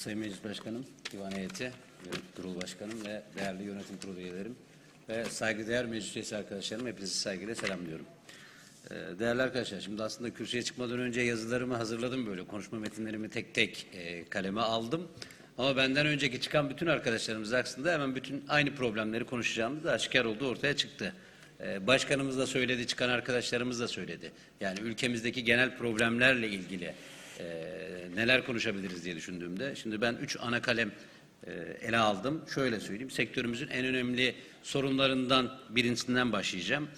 Sayın Meclis Başkanım, Divan Heyeti, Kurulu Başkanım ve değerli yönetim kurulu üyelerim ve saygıdeğer meclis üyesi arkadaşlarım hepinizi saygıyla selamlıyorum. Ee, Değerli arkadaşlar, şimdi aslında kürsüye çıkmadan önce yazılarımı hazırladım böyle. Konuşma metinlerimi tek tek e, kaleme aldım. Ama benden önceki çıkan bütün arkadaşlarımız aslında hemen bütün aynı problemleri konuşacağımız da aşikar oldu, ortaya çıktı. Ee, Başkanımız da söyledi, çıkan arkadaşlarımız da söyledi. Yani ülkemizdeki genel problemlerle ilgili e, neler konuşabiliriz diye düşündüğümde. Şimdi ben üç ana kalem e, ele aldım. Şöyle söyleyeyim, sektörümüzün en önemli sorunlarından birincisinden başlayacağım.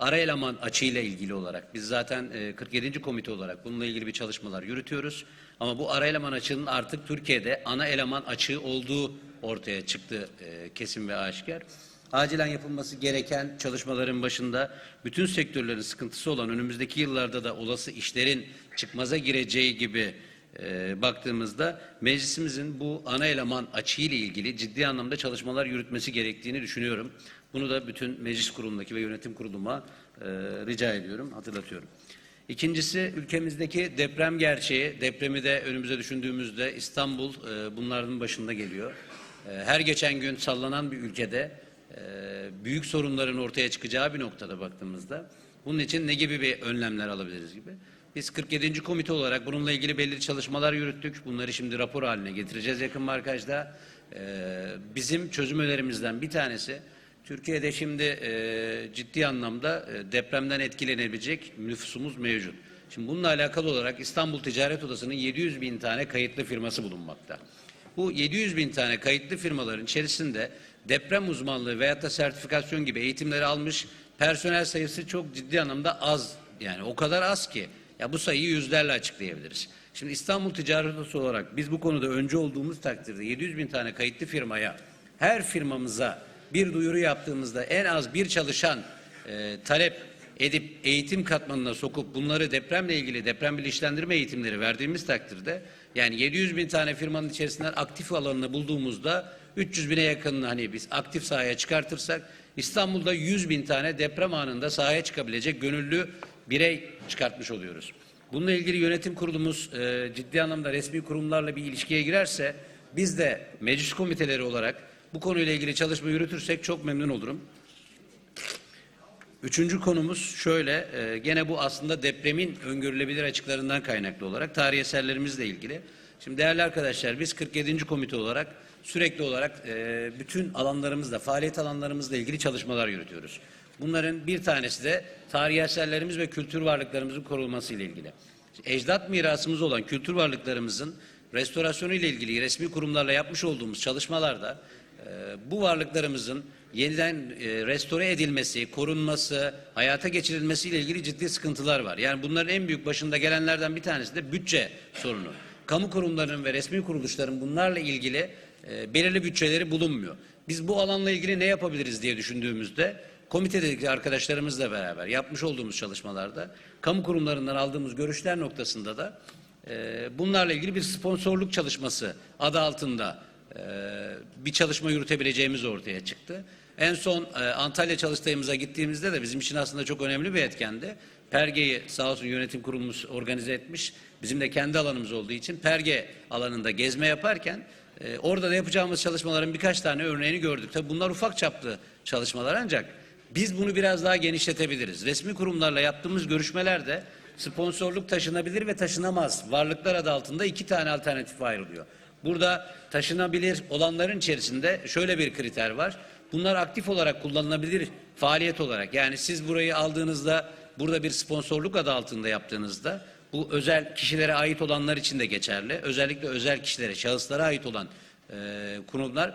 Ara eleman açığıyla ilgili olarak biz zaten e, 47. komite olarak bununla ilgili bir çalışmalar yürütüyoruz. Ama bu ara eleman açığının artık Türkiye'de ana eleman açığı olduğu ortaya çıktı e, kesin ve aşikar. Acilen yapılması gereken çalışmaların başında bütün sektörlerin sıkıntısı olan önümüzdeki yıllarda da olası işlerin çıkmaza gireceği gibi e, baktığımızda meclisimizin bu ana eleman açığı ile ilgili ciddi anlamda çalışmalar yürütmesi gerektiğini düşünüyorum. Bunu da bütün meclis kurulundaki ve yönetim kuruluma e, rica ediyorum, hatırlatıyorum. İkincisi ülkemizdeki deprem gerçeği. Depremi de önümüze düşündüğümüzde İstanbul e, bunların başında geliyor. E, her geçen gün sallanan bir ülkede büyük sorunların ortaya çıkacağı bir noktada baktığımızda bunun için ne gibi bir önlemler alabiliriz gibi. Biz 47. komite olarak bununla ilgili belirli çalışmalar yürüttük. Bunları şimdi rapor haline getireceğiz yakın markajda. E, bizim çözüm önerimizden bir tanesi Türkiye'de şimdi e, ciddi anlamda e, depremden etkilenebilecek nüfusumuz mevcut. Şimdi bununla alakalı olarak İstanbul Ticaret Odası'nın 700 bin tane kayıtlı firması bulunmakta. Bu 700 bin tane kayıtlı firmaların içerisinde deprem uzmanlığı veyahut da sertifikasyon gibi eğitimleri almış personel sayısı çok ciddi anlamda az. Yani o kadar az ki ya bu sayıyı yüzlerle açıklayabiliriz. Şimdi İstanbul Ticaret Odası olarak biz bu konuda önce olduğumuz takdirde 700 bin tane kayıtlı firmaya her firmamıza bir duyuru yaptığımızda en az bir çalışan e, talep edip eğitim katmanına sokup bunları depremle ilgili deprem bilinçlendirme eğitimleri verdiğimiz takdirde yani 700 bin tane firmanın içerisinden aktif alanını bulduğumuzda 300 bine yakın hani biz aktif sahaya çıkartırsak İstanbul'da 100 bin tane deprem anında sahaya çıkabilecek gönüllü birey çıkartmış oluyoruz. Bununla ilgili yönetim kurulumuz e, ciddi anlamda resmi kurumlarla bir ilişkiye girerse biz de meclis komiteleri olarak bu konuyla ilgili çalışma yürütürsek çok memnun olurum. Üçüncü konumuz şöyle, e, gene bu aslında depremin öngörülebilir açıklarından kaynaklı olarak tarih eserlerimizle ilgili. Şimdi değerli arkadaşlar biz 47. komite olarak sürekli olarak e, bütün alanlarımızda, faaliyet alanlarımızla ilgili çalışmalar yürütüyoruz. Bunların bir tanesi de tarih eserlerimiz ve kültür varlıklarımızın korunması ile ilgili. Ecdat mirasımız olan kültür varlıklarımızın restorasyonu ile ilgili resmi kurumlarla yapmış olduğumuz çalışmalarda e, bu varlıklarımızın yeniden e, restore edilmesi, korunması, hayata geçirilmesi ile ilgili ciddi sıkıntılar var. Yani bunların en büyük başında gelenlerden bir tanesi de bütçe sorunu. Kamu kurumlarının ve resmi kuruluşların bunlarla ilgili e, belirli bütçeleri bulunmuyor. Biz bu alanla ilgili ne yapabiliriz diye düşündüğümüzde komitedeki arkadaşlarımızla beraber yapmış olduğumuz çalışmalarda kamu kurumlarından aldığımız görüşler noktasında da e, bunlarla ilgili bir sponsorluk çalışması adı altında bir çalışma yürütebileceğimiz ortaya çıktı. En son e, Antalya çalıştayımıza gittiğimizde de bizim için aslında çok önemli bir etkendi. Perge'yi sağ olsun yönetim kurulumuz organize etmiş. Bizim de kendi alanımız olduğu için Perge alanında gezme yaparken e, orada da yapacağımız çalışmaların birkaç tane örneğini gördük. Tabii bunlar ufak çaplı çalışmalar ancak biz bunu biraz daha genişletebiliriz. Resmi kurumlarla yaptığımız görüşmelerde sponsorluk taşınabilir ve taşınamaz varlıklar adı altında iki tane alternatif ayrılıyor. Burada taşınabilir olanların içerisinde şöyle bir kriter var. Bunlar aktif olarak kullanılabilir faaliyet olarak. Yani siz burayı aldığınızda burada bir sponsorluk adı altında yaptığınızda bu özel kişilere ait olanlar için de geçerli. Özellikle özel kişilere, şahıslara ait olan e, kurumlar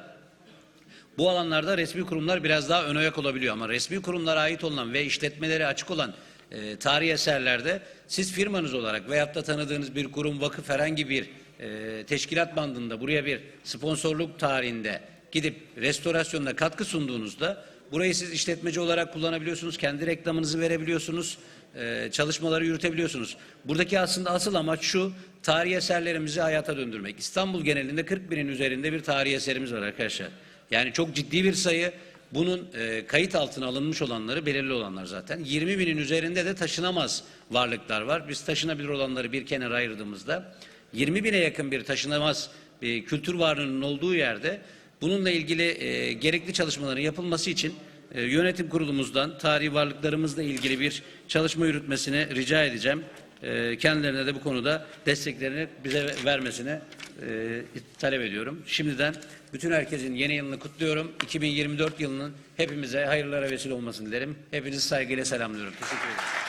bu alanlarda resmi kurumlar biraz daha ön ayak olabiliyor ama resmi kurumlara ait olan ve işletmeleri açık olan e, tarihi eserlerde siz firmanız olarak veyahut da tanıdığınız bir kurum, vakıf herhangi bir e, teşkilat bandında buraya bir sponsorluk tarihinde gidip restorasyonda katkı sunduğunuzda burayı siz işletmeci olarak kullanabiliyorsunuz, kendi reklamınızı verebiliyorsunuz, e, çalışmaları yürütebiliyorsunuz. Buradaki aslında asıl amaç şu, tarihi eserlerimizi hayata döndürmek. İstanbul genelinde 40 binin üzerinde bir tarihi eserimiz var arkadaşlar. Yani çok ciddi bir sayı. Bunun e, kayıt altına alınmış olanları belirli olanlar zaten. 20 binin üzerinde de taşınamaz varlıklar var. Biz taşınabilir olanları bir kenara ayırdığımızda 20 bine yakın bir taşınamaz bir kültür varlığının olduğu yerde bununla ilgili e, gerekli çalışmaların yapılması için e, yönetim kurulumuzdan tarihi varlıklarımızla ilgili bir çalışma yürütmesini rica edeceğim. E, kendilerine de bu konuda desteklerini bize vermesini e, talep ediyorum. Şimdiden bütün herkesin yeni yılını kutluyorum. 2024 yılının hepimize hayırlara vesile olmasını dilerim. Hepinizi saygıyla selamlıyorum. Teşekkür ederim.